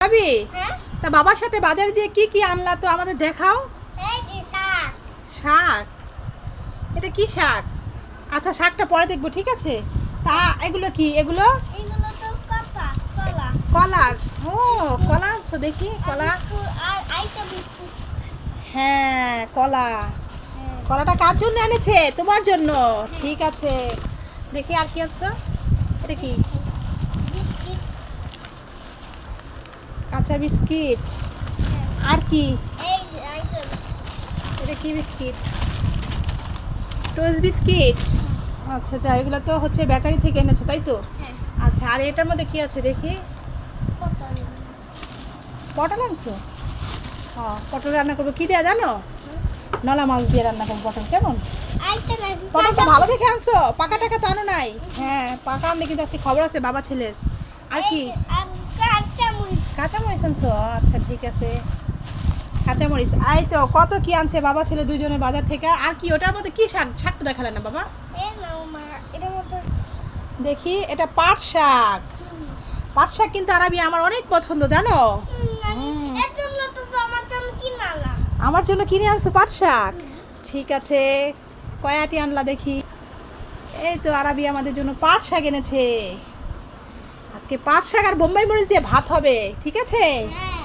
ভাবি হ্যাঁ। তা বাবার সাথে বাজারে যে কি কি আনলা তো আমাদের দেখাও। শাক। শাক? এটা কি শাক? আচ্ছা শাকটা পরে দেখব ঠিক আছে? তা এগুলো কি? এগুলো? এগুলো তো কলা কলা। কলা? ও কলা? আনছো দেখি কলা। হ্যাঁ কলা। হ্যাঁ। কলাটা কার জন্য এনেছে? তোমার জন্য। ঠিক আছে। দেখি আর কি আনছো এটা কি বিস্কিট কাঁচা বিস্কিট? হ্যাঁ আর কি? এটা কি বিস্কিট? Toast biscuit? আচ্ছা যা এগুলো তো হচ্ছে বেকারি থেকে এনেছো তাই তো? হ্যাঁ। আচ্ছা আর এটার মধ্যে কি আছে দেখি? পটল। পটল আনছো? ও পটল রান্না করব। কি দেয়া জানো? নলা মাছ দিয়ে রান্না করব পটল কেমন? নাকি পটলটা ভালো দেখে আনছো? পাকা টাকা তো আনো নাই। হ্যাঁ পাকা আনলে কিন্তু আজকে খবর আছে বাবা ছেলের। আর কি? কাঁচামরিচ আনছো আচ্ছা ঠিক আছে। কাঁচামরিচ এই তো কত কি আনছে বাবা ছেলে দুজনে বাজার থেকে? আর কি ওটার মধ্যে কি শাক? শাকটা দেখালে না বাবা। দেখি এটা পাট শাক। পাট শাক কিন্তু আরবি আমার অনেক পছন্দ জানো? আমার জন্য কিনে আনছো পাট শাক? ঠিক আছে কয়াটি আনলা দেখি। এই তো আরবি আমাদের জন্য পাট শাক এনেছে। আজকে পাট শাক আর বোম্বাই মরিচ দিয়ে ভাত হবে ঠিক আছে? হ্যাঁ।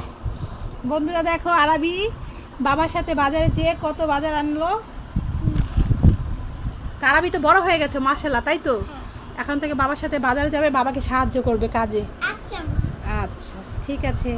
বন্ধুরা দেখো আরবি বাবার সাথে বাজারে যেয়ে কত বাজার আনলো। তারাবি তো বড় হয়ে গেছে মাসাল্লাহ তাই তো? এখন থেকে বাবার সাথে বাজারে যাবে বাবাকে সাহায্য করবে কাজে। আচ্ছা। আচ্ছা ঠিক আছে।